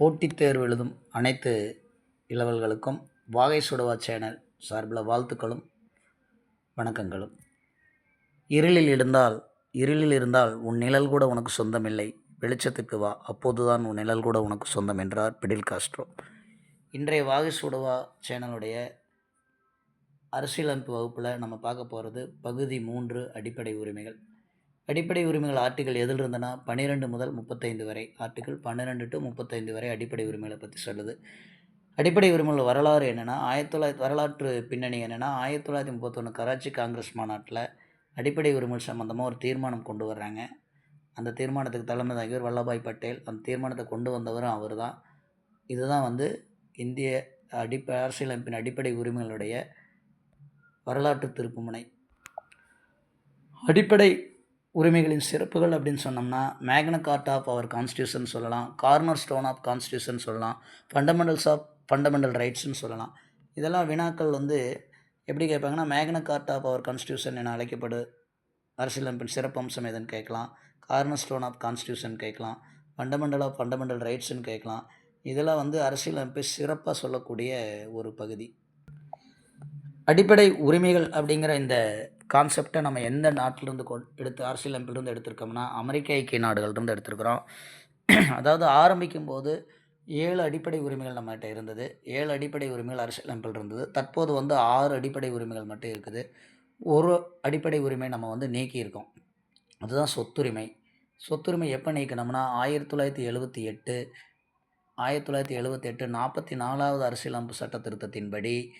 போட்டித் தேர்வு எழுதும் அனைத்து இளவல்களுக்கும் வாகை சுடவா சேனல் சார்பில் வாழ்த்துக்களும் வணக்கங்களும். இருளில் இருந்தால் இருளில் இருந்தால் உன் நிழல் கூட உனக்கு சொந்தமில்லை. வெளிச்சத்துக்கு வா அப்போதுதான் உன் நிழல் கூட உனக்கு சொந்தம் என்றார் பிடில் காஸ்ட்ரோ. இன்றைய வாகை சுடவா சேனலுடைய அரசியலமைப்பு வகுப்பில் நம்ம பார்க்க போகிறது பகுதி மூன்று அடிப்படை உரிமைகள். அடிப்படை உரிமைகள் ஆர்டிகள் எதில் இருந்தனா பன்னிரெண்டு முதல் முப்பத்தைந்து வரை ஆர்டிகள் பன்னிரெண்டு டு முப்பத்தைந்து வரை அடிப்படை உரிமைகளை பற்றி சொல்லுது. அடிப்படை உரிமைகள் வரலாறு என்னென்னா ஆயிரத்தி தொள்ளாயிரத்தி வரலாற்று பின்னணி என்னென்னா ஆயிரத்தி தொள்ளாயிரத்தி முப்பத்தொன்று கராச்சி காங்கிரஸ் மாநாட்டில் அடிப்படை உரிமைகள் சம்மந்தமாக ஒரு தீர்மானம் கொண்டு வர்றாங்க. அந்த தீர்மானத்துக்கு தலைமை தாங்கியவர் வல்லபாய் பட்டேல். அந்த தீர்மானத்தை கொண்டு வந்தவரும் அவர் தான் இதுதான் வந்து இந்திய அடிப்ப அரசியலமைப்பின் அடிப்படை உரிமைகளுடைய வரலாற்று திருப்புமுனை அடிப்படை உரிமைகளின் சிறப்புகள் அப்படின்னு சொன்னோம்னா magna carta of our constitution சொல்லலாம் கார்னர் ஸ்டோன் ஆஃப் கான்ஸ்டியூஷன் சொல்லலாம் ஃபண்டமெண்டல்ஸ் ஆஃப் ஃபண்டமெண்டல் ரைட்ஸ்னு சொல்லலாம். இதெல்லாம் வினாக்கள் வந்து எப்படி கேட்பாங்கன்னா magna carta of our constitution என அழைக்கப்படு அரசியலமைப்பின் சிறப்பம்சம் எதுன்னு கேட்கலாம் கார்னர் ஸ்டோன் ஆஃப் கான்ஸ்டியூஷன் கேட்கலாம் ஃபண்டமெண்டல் ஆஃப் ஃபண்டமெண்டல் ரைட்ஸ்னு கேட்கலாம். இதெல்லாம் வந்து அரசியலமைப்பை சிறப்பாக சொல்லக்கூடிய ஒரு பகுதி. அடிப்படை உரிமைகள் அப்படிங்கிற இந்த கான்செப்டை நம்ம எந்த நாட்டிலிருந்து கொ எடுத்து அரசியலமைப்பிலிருந்து எடுத்திருக்கோம்னா அமெரிக்க ஐக்கிய நாடுகள்லேருந்து எடுத்திருக்கிறோம். அதாவது ஆரம்பிக்கும் போது ஏழு அடிப்படை உரிமைகள் நம்மகிட்ட இருந்தது. ஏழு அடிப்படை உரிமைகள் அரசியலமைப்பில் இருந்தது. தற்போது வந்து ஆறு அடிப்படை உரிமைகள் மட்டும் இருக்குது. ஒரு அடிப்படை உரிமை நம்ம வந்து நீக்கியிருக்கோம். அதுதான் சொத்துரிமை. சொத்துரிமை எப்போ நீக்கினோம்னா ஆயிரத்தி தொள்ளாயிரத்தி எழுபத்தி எட்டு ஆயிரத்தி தொள்ளாயிரத்தி எழுபத்தி எட்டு நாற்பத்தி நாலாவது அரசியலமைப்பு சட்ட திருத்தத்தின்படி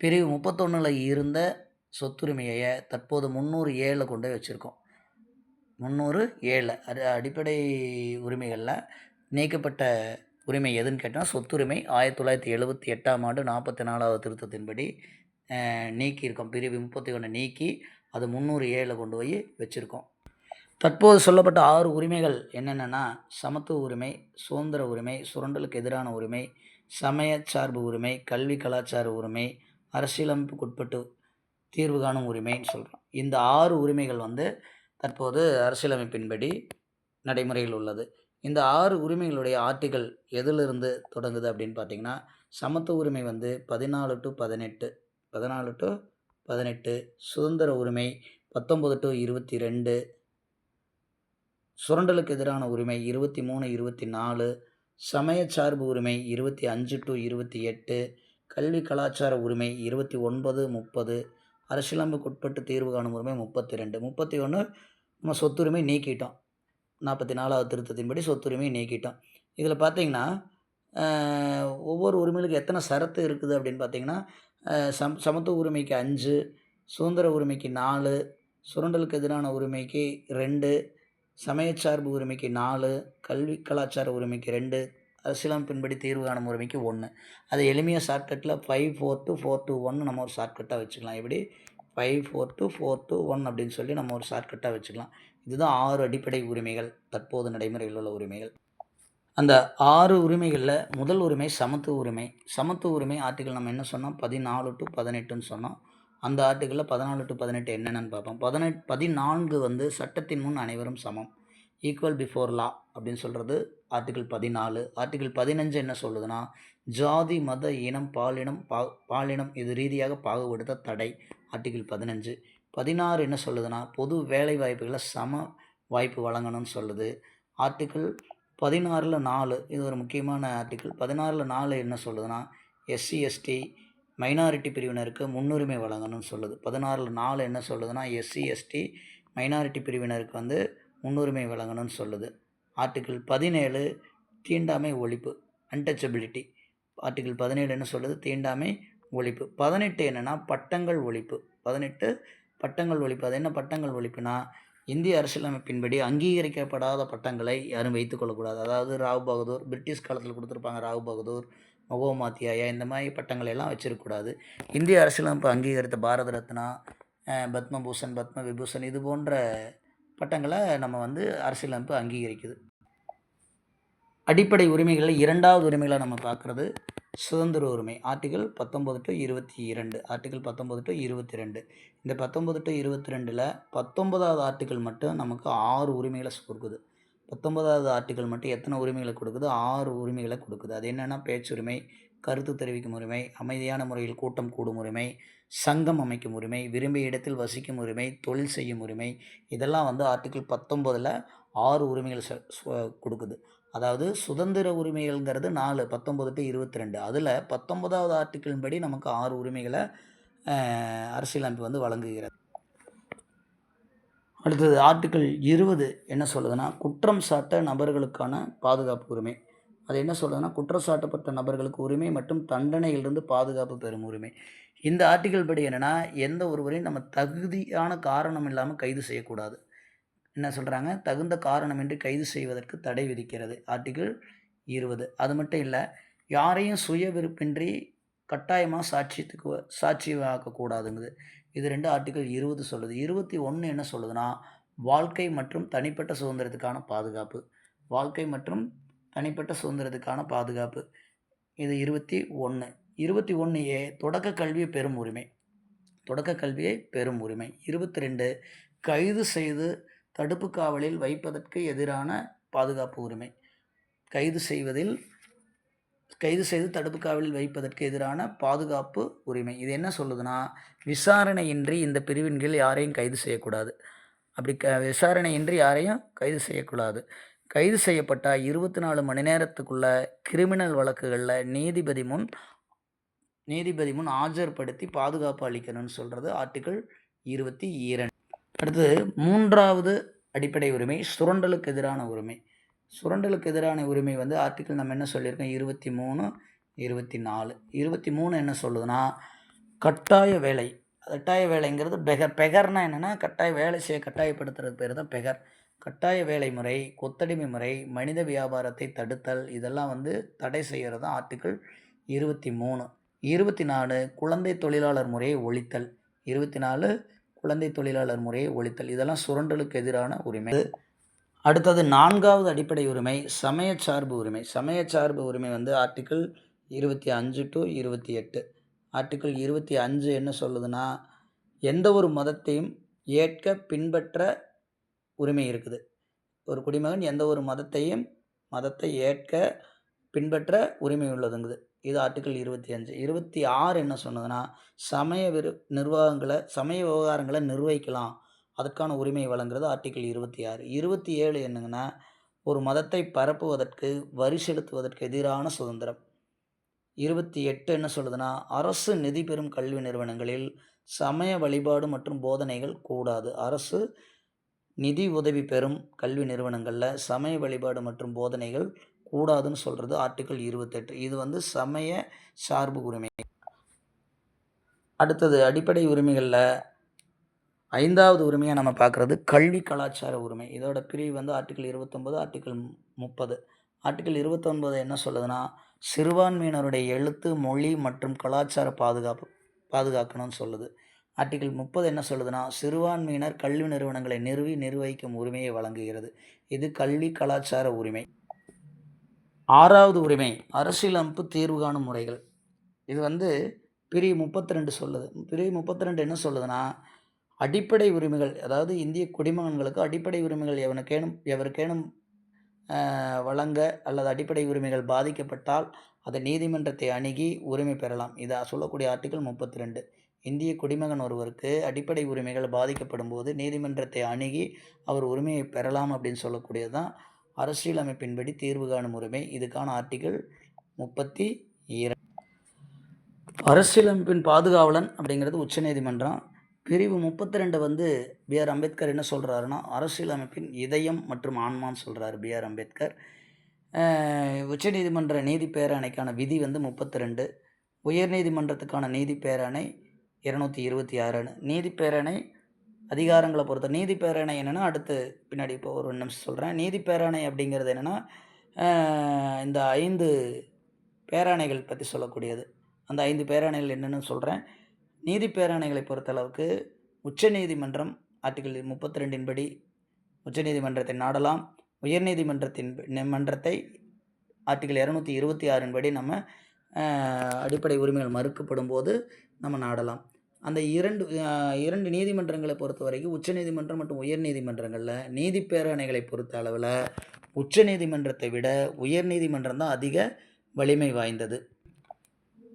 பிரிவு முப்பத்தொன்னில் இருந்த சொத்துரிமையை தற்போது முந்நூறு ஏழில் கொண்டு போய் வச்சுருக்கோம். முந்நூறு ஏழில் அது அடிப்படை உரிமைகளில் நீக்கப்பட்ட உரிமை எதுன்னு கேட்டால் சொத்துரிமை ஆயிரத்தி தொள்ளாயிரத்தி எழுபத்தி எட்டாம் ஆண்டு நாற்பத்தி நாலாவது திருத்தத்தின்படி நீக்கியிருக்கோம். பிரிவு முப்பத்தி ஒன்று நீக்கி அது முந்நூறு ஏழில் கொண்டு போய் வச்சுருக்கோம். தற்போது சொல்லப்பட்ட ஆறு உரிமைகள் என்னென்னா சமத்துவ உரிமை சுதந்திர உரிமை சுரண்டலுக்கு எதிரான உரிமை சமய சார்பு உரிமை கல்வி கலாச்சார உரிமை அரசியலமைப்புக்குட்பட்டு தீர்வு காணும் உரிமைன்னு சொல்கிறோம் இந்த ஆறு உரிமைகள் வந்து தற்போது அரசியலமைப்பின்படி நடைமுறையில் உள்ளது. இந்த ஆறு உரிமைகளுடைய ஆர்டிகள் எதிலிருந்து தொடங்குது அப்படின்னு பார்த்தீங்கன்னா சமத்துவ உரிமை வந்து பதினாலு டு பதினெட்டு பதினாலு டு பதினெட்டு சுதந்திர உரிமை பத்தொம்பது டு இருபத்தி ரெண்டு சுரண்டலுக்கு எதிரான உரிமை இருபத்தி மூணு இருபத்தி நாலு சமய சார்பு உரிமை இருபத்தி அஞ்சு டு இருபத்தி எட்டு கல்வி கலாச்சார உரிமை இருபத்தி ஒன்பது முப்பது அரசியலமைப்புக்குட்பட்டு தீர்வு காணும் உரிமை முப்பத்தி ரெண்டு முப்பத்தி ஒன்று நம்ம சொத்துரிமை நீக்கிட்டோம். நாற்பத்தி நாலாவது திருத்தத்தின்படி சொத்துரிமை நீக்கிட்டோம். இதில் பார்த்தீங்கன்னா ஒவ்வொரு உரிமைகளுக்கு எத்தனை சரத்து இருக்குது அப்படின்னு பார்த்தீங்கன்னா சம் சமத்துவ உரிமைக்கு அஞ்சு சுதந்திர உரிமைக்கு நாலு சுரண்டலுக்கு எதிரான உரிமைக்கு ரெண்டு சமயச்சார்பு உரிமைக்கு நாலு கல்வி கலாச்சார உரிமைக்கு ரெண்டு அரசியலமைப்பின்படி தீர்வு காணும் உரிமைக்கு ஒன்று அது எளிமையாக ஷார்ட்கட்டில் five four two four two ஒன்று நம்ம ஒரு ஷார்ட்கட்டாக வச்சுக்கலாம். எப்படி five four two four two one அப்படின்னு சொல்லி நம்ம ஒரு ஷார்ட்கட்டாக வச்சுக்கலாம். இதுதான் ஆறு அடிப்படை உரிமைகள் தற்போது நடைமுறையில் உள்ள உரிமைகள். அந்த ஆறு உரிமைகளில் முதல் உரிமை சமத்துவ உரிமை. சமத்துவ உரிமை ஆர்டிக்கல் நம்ம என்ன சொன்னோம்? பதினாலு டு பதினெட்டுன்னு சொன்னோம். அந்த ஆர்டிகளில் பதினாலு டு பதினெட்டு என்னென்னு பார்ப்போம். பதினெட் பதினான்கு வந்து சட்டத்தின் முன் அனைவரும் சமம். ஈக்குவல் பிஃபோர் லா அப்படின்னு சொல்கிறது ஆர்டிகிள் பதினாலு. ஆர்டிகிள் பதினஞ்சு என்ன சொல்லுதுன்னா ஜாதி மத இனம் பாலினம் பா பாலினம் இது ரீதியாக பாகுபடுத்த தடை. ஆர்டிகிள் பதினஞ்சு. பதினாறு என்ன சொல்லுதுன்னா பொது வேலை வாய்ப்புகளை சம வாய்ப்பு வழங்கணும்னு சொல்லுது. ஆர்டிக்கிள் பதினாறில் நாலு. இது ஒரு முக்கியமான ஆர்டிக்கிள் பதினாறில் நாலு என்ன சொல்லுதுன்னா எஸ்சி எஸ்டி மைனாரிட்டி பிரிவினருக்கு முன்னுரிமை வழங்கணும்னு சொல்லுது. பதினாறில் நாலு என்ன சொல்லுதுன்னா எஸ்சி எஸ்டி மைனாரிட்டி பிரிவினருக்கு வந்து முன்னுரிமை வழங்கணும்னு சொல்லுது. ஆர்டிகிள் பதினேழு தீண்டாமை ஒழிப்பு அன்டச்சபிலிட்டி. ஆர்டிக்கிள் பதினேழு என்ன சொல்லுது தீண்டாமை ஒழிப்பு. பதினெட்டு என்னென்னா பட்டங்கள் ஒழிப்பு. பதினெட்டு பட்டங்கள் ஒழிப்பு. அது என்ன பட்டங்கள் ஒழிப்புனா இந்திய அரசியலமைப்பின்படி அங்கீகரிக்கப்படாத பட்டங்களை யாரும் வைத்துக்கொள்ளக்கூடாது அதாவது ராவ் பகதூர் பிரிட்டிஷ் காலத்தில் கொடுத்துருப்பாங்க ராவ் பகதூர் மகோமாத்தியாயா இந்த மாதிரி பட்டங்களை எல்லாம் வச்சிருக்கக்கூடாது. இந்திய அரசியலமைப்பு அங்கீகரித்த பாரத ரத்னா பத்மபூஷன் பத்ம விபூஷன் இது போன்ற பட்டங்களை நம்ம வந்து அரசியலமைப்பு அங்கீகரிக்குது. அடிப்படை உரிமைகளில் இரண்டாவது உரிமைகளை நம்ம பார்க்குறது சுதந்திர உரிமை. ஆர்டிகல் பத்தொம்பது டு இருபத்தி இரண்டு. ஆர்டிகல் பத்தொம்பது டு இருபத்தி ரெண்டு இந்த பத்தொம்பது டு இருபத்தி ரெண்டில் பத்தொன்பதாவது ஆர்டிகல் மட்டும் நமக்கு ஆறு உரிமைகளை கொடுக்குது. பத்தொன்பதாவது ஆர்டிக்கல் மட்டும் எத்தனை உரிமைகளை கொடுக்குது? ஆறு உரிமைகளை கொடுக்குது. அது என்னென்னா பேச்சுரிமை கருத்து தெரிவிக்கும் உரிமை அமைதியான முறையில் கூட்டம் கூடும் உரிமை சங்கம் அமைக்கும் உரிமை விரும்பிய இடத்தில் வசிக்கும் உரிமை தொழில் செய்யும் உரிமை இதெல்லாம் வந்து ஆர்டிக்கிள் பத்தொம்போதில் ஆறு உரிமைகள் ச சு- கொடுக்குது. அதாவது சுதந்திர உரிமைகள்ங்கிறது நாலு பத்தொம்பது டு இருபத்தி ரெண்டு அதில் பத்தொன்பதாவது ஆர்டிக்கிளின் படி நமக்கு ஆறு உரிமைகளை அரசியலமைப்பு வந்து வழங்குகிறது. அடுத்தது ஆர்டிக்கிள் இருபது என்ன சொல்லுதுன்னா குற்றம் சாட்ட நபர்களுக்கான பாதுகாப்பு உரிமை. அது என்ன சொல்லுதுன்னா குற்றம் சாட்டப்பட்ட நபர்களுக்கு உரிமை மற்றும் தண்டனையிலிருந்து பாதுகாப்பு பெறும் உரிமை. இந்த ஆர்டிக்கிள் படி என்னென்னா எந்த ஒருவரையும் நம்ம தகுதியான காரணம் இல்லாமல் கைது செய்யக்கூடாது. என்ன சொல்கிறாங்க தகுந்த காரணமின்றி கைது செய்வதற்கு தடை விதிக்கிறது. ஆர்டிக்கிள் இருபது. அது மட்டும் இல்லை யாரையும் சுய விருப்பின்றி கட்டாயமாக சாட்சியத்துக்கு சாட்சியாக்கக்கூடாதுங்குது இது ரெண்டு ஆர்டிக்கிள் இருபது சொல்லுது. இருபத்தி ஒன்று என்ன சொல்லுதுன்னா வாழ்க்கை மற்றும் தனிப்பட்ட சுதந்திரத்துக்கான பாதுகாப்பு. வாழ்க்கை மற்றும் தனிப்பட்ட சுதந்திரத்துக்கான பாதுகாப்பு. இது இருபத்தி ஒன்று இருபத்தி ஒன்று ஏ தொடக்க கல்வியை பெறும் உரிமை. தொடக்க கல்வியை பெறும் உரிமை. இருபத்தி ரெண்டு கைது செய்து தடுப்பு காவலில் வைப்பதற்கு எதிரான பாதுகாப்பு உரிமை. கைது செய்வதில் கைது செய்து தடுப்பு காவலில் வைப்பதற்கு எதிரான பாதுகாப்பு உரிமை. இது என்ன சொல்லுதுன்னா விசாரணையின்றி இந்த பிரிவின் கீழ் யாரையும் கைது செய்யக்கூடாது. அப்படி க விசாரணையின்றி யாரையும் கைது செய்யக்கூடாது. கைது செய்யப்பட்ட இருபத்தி நாலு மணி நேரத்துக்குள்ள கிரிமினல் வழக்குகளில் நீதிபதி முன் நீதிபதி முன் ஆஜர்படுத்தி பாதுகாப்பு அளிக்கணும்னு சொல்கிறது ஆர்டிக்கிள் இருபத்தி இரண்டு. அடுத்தது மூன்றாவது அடிப்படை உரிமை சுரண்டலுக்கு எதிரான உரிமை. சுரண்டலுக்கு எதிரான உரிமை வந்து ஆர்டிக்கிள் நம்ம என்ன சொல்லியிருக்கோம்? இருபத்தி மூணு இருபத்தி நாலு. இருபத்தி மூணு என்ன சொல்லுதுன்னா கட்டாய வேலை. கட்டாய வேலைங்கிறது பெகர் பெகர்னா என்னென்னா கட்டாய வேலை செய்ய கட்டாயப்படுத்துறது பேர் தான் பெகர். கட்டாய வேலை முறை கொத்தடிமை முறை மனித வியாபாரத்தை தடுத்தல் இதெல்லாம் வந்து தடை செய்கிறது தான் ஆர்டிக்கிள் இருபத்தி மூணு. இருபத்தி நாலு குழந்தை தொழிலாளர் முறையை ஒழித்தல். இருபத்தி நாலு குழந்தை தொழிலாளர் முறையை ஒழித்தல். இதெல்லாம் சுரண்டலுக்கு எதிரான உரிமை. அடுத்தது நான்காவது அடிப்படை உரிமை சமய சார்பு உரிமை. சமய சார்பு உரிமை வந்து ஆர்டிக்கிள் இருபத்தி அஞ்சு டு இருபத்தி எட்டு. ஆர்டிக்கிள் இருபத்தி அஞ்சு என்ன சொல்லுதுன்னா எந்த ஒரு மதத்தையும் ஏற்க பின்பற்ற உரிமை இருக்குது. ஒரு குடிமகன் எந்த ஒரு மதத்தையும் மதத்தை ஏற்க பின்பற்ற உரிமை உள்ளதுங்குது. இது ஆர்டிக்கல் இருபத்தி அஞ்சு. இருபத்தி ஆறு என்ன சொன்னதுன்னா சமய விரு நிர்வாகங்களை சமய விவகாரங்களை நிர்வகிக்கலாம். அதற்கான உரிமை வழங்குறது ஆர்டிக்கல் இருபத்தி ஆறு. இருபத்தி ஏழு என்னங்கன்னா ஒரு மதத்தை பரப்புவதற்கு வரி செலுத்துவதற்கு எதிரான சுதந்திரம். இருபத்தி எட்டு என்ன சொல்லுதுன்னா அரசு நிதி பெறும் கல்வி நிறுவனங்களில் சமய வழிபாடு மற்றும் போதனைகள் கூடாது. அரசு நிதி உதவி பெறும் கல்வி நிறுவனங்களில் சமய வழிபாடு மற்றும் போதனைகள் கூடாதுன்னு சொல்கிறது ஆர்டிக்கிள் இருபத்தெட்டு. இது வந்து சமய சார்பு உரிமை. அடுத்தது அடிப்படை உரிமைகளில் ஐந்தாவது உரிமையாக நம்ம பார்க்குறது கல்வி கலாச்சார உரிமை. இதோட பிரிவு வந்து ஆர்டிக்கிள் இருபத்தொம்போது ஆர்டிக்கிள் முப்பது. ஆர்டிக்கிள் இருபத்தொன்பது என்ன சொல்லுதுன்னா சிறுபான்மையினருடைய எழுத்து மொழி மற்றும் கலாச்சார பாதுகாப்பு பாதுகாக்கணும்னு சொல்லுது. ஆர்டிக்கிள் முப்பது என்ன சொல்லுதுன்னா சிறுபான்மையினர் கல்வி நிறுவனங்களை நிறுவி நிர்வகிக்கும் உரிமையை வழங்குகிறது. இது கல்வி கலாச்சார உரிமை. ஆறாவது உரிமை அரசியலமைப்பு தீர்வு காணும் முறைகள். இது வந்து பிரிவு முப்பத்தி ரெண்டு சொல்லுது. பிரிவு முப்பத்தி ரெண்டு என்ன சொல்லுதுன்னா அடிப்படை உரிமைகள் அதாவது இந்திய குடிமகன்களுக்கு அடிப்படை உரிமைகள் எவனுக்கேனும் எவருக்கேனும் வழங்க அல்லது அடிப்படை உரிமைகள் பாதிக்கப்பட்டால் அதை நீதிமன்றத்தை அணுகி உரிமை பெறலாம். இதை சொல்லக்கூடிய ஆர்டிக்கல் முப்பத்தி ரெண்டு இந்திய குடிமகன் ஒருவருக்கு அடிப்படை உரிமைகள் பாதிக்கப்படும் போது நீதிமன்றத்தை அணுகி அவர் உரிமையை பெறலாம் அப்படின்னு சொல்லக்கூடியது தான் அரசியலமைப்பின்படி தீர்வு காணும் உரிமை. இதுக்கான ஆர்டிகிள் முப்பத்தி இரண்டு. அரசியலமைப்பின் பாதுகாவலன் அப்படிங்கிறது உச்சநீதிமன்றம் பிரிவு முப்பத்தி ரெண்டு வந்து பிஆர் அம்பேத்கர் என்ன சொல்கிறாருன்னா அரசியலமைப்பின் இதயம் மற்றும் ஆன்மான்னு சொல்கிறாரு பிஆர் அம்பேத்கர். உச்சநீதிமன்ற நீதி பேரணைக்கான விதி வந்து முப்பத்தி ரெண்டு உயர்நீதிமன்றத்துக்கான நீதி பேரணை இரநூத்தி இருபத்தி ஆறு நீதி பேரணை அதிகாரங்களை பொறுத்த நீதி பேராணை என்னென்னா அடுத்து பின்னாடி இப்போ ஒரு நிமிஷம் சொல்கிறேன் நீதி பேராணை அப்படிங்கிறது என்னென்னா இந்த ஐந்து பேரணைகள் பற்றி சொல்லக்கூடியது. அந்த ஐந்து பேரணைகள் என்னென்னு சொல்கிறேன் நீதி பேரணைகளை பொறுத்தளவுக்கு உச்ச நீதிமன்றம் ஆர்டிகிள் முப்பத்தி ரெண்டின்படி உச்ச நீதிமன்றத்தை நாடலாம். உயர்நீதிமன்றத்தின் மன்றத்தை ஆர்டிகிள் இரநூத்தி இருபத்தி ஆறின் படி நம்ம அடிப்படை உரிமைகள் மறுக்கப்படும் போது நம்ம நாடலாம். அந்த இரண்டு இரண்டு நீதிமன்றங்களை பொறுத்த வரைக்கும் உச்சநீதிமன்றம் மற்றும் உயர்நீதிமன்றங்களில் நீதி பேராணைகளை பொறுத்த அளவில் உச்ச நீதிமன்றத்தை விட உயர் நீதிமன்றம் தான் அதிக வலிமை வாய்ந்தது.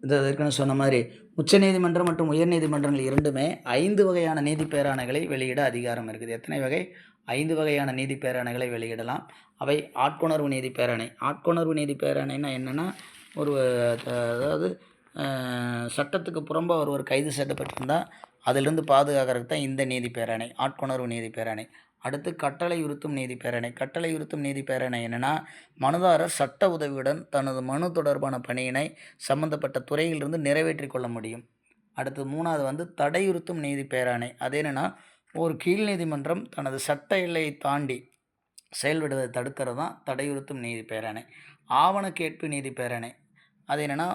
இது ஏற்கனவே சொன்ன மாதிரி உச்ச நீதிமன்றம் மற்றும் உயர் நீதிமன்றங்கள் இரண்டுமே ஐந்து வகையான நீதி பேராணைகளை வெளியிட அதிகாரம் இருக்குது. எத்தனை வகை? ஐந்து வகையான நீதி பேராணைகளை வெளியிடலாம். அவை ஆட்கொணர்வு நீதி பேரணை ஆட்கொணர்வு நீதி பேரணைன்னா என்னென்னா ஒரு அதாவது சட்டத்துக்கு புறம்பாக ஒருவர் கைது செய்யப்பட்டிருந்தால் அதிலிருந்து பாதுகாக்கிறதுக்கு தான் இந்த நீதி பேரணை ஆட்கொணர்வு நீதி பேரணை. அடுத்து கட்டளை உறுத்தும் நீதி பேரணை. கட்டளை உறுத்தும் நீதி பேரணை என்னென்னா மனுதாரர் சட்ட உதவியுடன் தனது மனு தொடர்பான பணியினை சம்பந்தப்பட்ட துறையிலிருந்து நிறைவேற்றி கொள்ள முடியும். அடுத்து மூணாவது வந்து தடையுறுத்தும் நீதி பேராணை. அது என்னென்னா ஒரு கீழ் நீதிமன்றம் தனது சட்ட எல்லையை தாண்டி செயல்படுவதை தடுக்கிறது தான் தடையுறுத்தும் நீதி பேரணை. ஆவண கேட்பு நீதி பேரணை. அது என்னென்னா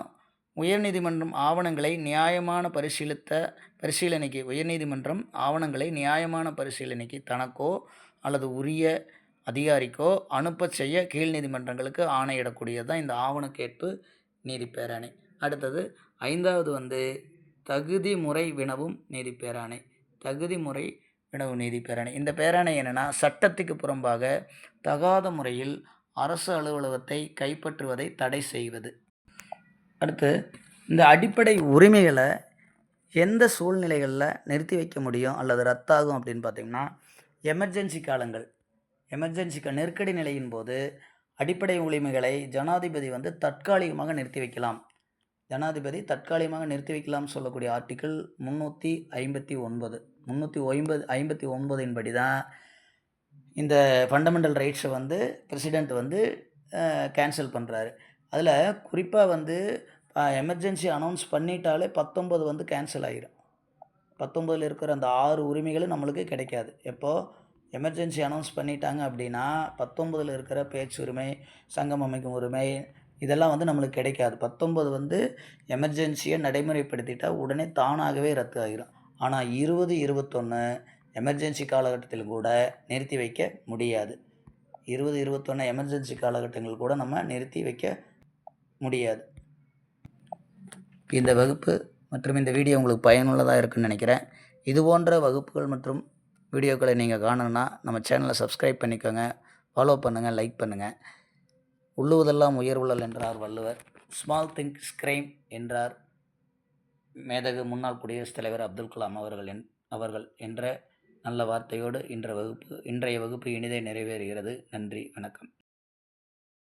உயர்நீதிமன்றம் ஆவணங்களை நியாயமான பரிசீலித்த பரிசீலனைக்கு உயர்நீதிமன்றம் ஆவணங்களை நியாயமான பரிசீலனைக்கு தனக்கோ அல்லது உரிய அதிகாரிக்கோ அனுப்ப செய்ய கீழ் நீதிமன்றங்களுக்கு ஆணையிடக்கூடியது தான் இந்த ஆவண கேட்பு நீதி பேராணை அடுத்தது ஐந்தாவது வந்து தகுதி முறை வினவும் நீதி பேராணை தகுதி முறை வினவும் நீதி பேராணை இந்த பேராணை என்னென்னா சட்டத்துக்கு புறம்பாக தகாத முறையில் அரசு அலுவலகத்தை கைப்பற்றுவதை தடை செய்வது. அடுத்து இந்த அடிப்படை உரிமைகளை எந்த சூழ்நிலைகளில் நிறுத்தி வைக்க முடியும் அல்லது ரத்தாகும் அப்படின்னு பார்த்திங்கன்னா எமர்ஜென்சி காலங்கள். எமர்ஜென்சி க நெருக்கடி நிலையின் போது அடிப்படை உரிமைகளை ஜனாதிபதி வந்து தற்காலிகமாக நிறுத்தி வைக்கலாம். ஜனாதிபதி தற்காலிகமாக நிறுத்தி வைக்கலாம்னு சொல்லக்கூடிய ஆர்டிக்கிள் முந்நூற்றி ஐம்பத்தி ஒன்பது. முந்நூற்றி ஒன்பது ஐம்பத்தி ஒன்பதின் படி தான் இந்த ஃபண்டமெண்டல் ரைட்ஸை வந்து பிரசிடெண்ட் வந்து கேன்சல் பண்ணுறாரு அதில் குறிப்பாக வந்து எமர்ஜென்சி அனௌன்ஸ் பண்ணிட்டாலே பத்தொம்பது வந்து கேன்சல் ஆகிடும் பத்தொம்பதில் இருக்கிற அந்த ஆறு உரிமைகளும் நம்மளுக்கு கிடைக்காது. எப்போது எமர்ஜென்சி அனௌன்ஸ் பண்ணிட்டாங்க அப்படின்னா பத்தொம்பதில் இருக்கிற பேச்சு உரிமை சங்கம் அமைக்கும் உரிமை இதெல்லாம் வந்து நம்மளுக்கு கிடைக்காது. பத்தொம்பது வந்து எமர்ஜென்சியை நடைமுறைப்படுத்திட்டால் உடனே தானாகவே ரத்து ஆகிரும் ஆனால் இருபது இருபத்தொன்று எமர்ஜென்சி காலகட்டத்தில் கூட நிறுத்தி வைக்க முடியாது. இருபது இருபத்தொன்று எமர்ஜென்சி காலகட்டங்கள் கூட நம்ம நிறுத்தி வைக்க முடியாது. இந்த வகுப்பு மற்றும் இந்த வீடியோ உங்களுக்கு பயனுள்ளதாக இருக்குன்னு நினைக்கிறேன். இது போன்ற வகுப்புகள் மற்றும் வீடியோக்களை நீங்கள் காணணும்னா நம்ம சேனலை சப்ஸ்கிரைப் பண்ணிக்கோங்க. ஃபாலோ பண்ணுங்கள் லைக் பண்ணுங்கள் உள்ளுவதெல்லாம் உயர்வுள்ளல் என்றார் வள்ளுவர். ஸ்மால் திங்ஸ் கிரைம் என்றார் மேதகு முன்னாள் குடியரசுத் தலைவர் அப்துல் கலாம் அவர்கள் என் அவர்கள் என்ற நல்ல வார்த்தையோடு இன்ற வகுப்பு இன்றைய வகுப்பு இனிதே நிறைவேறுகிறது. நன்றி வணக்கம்.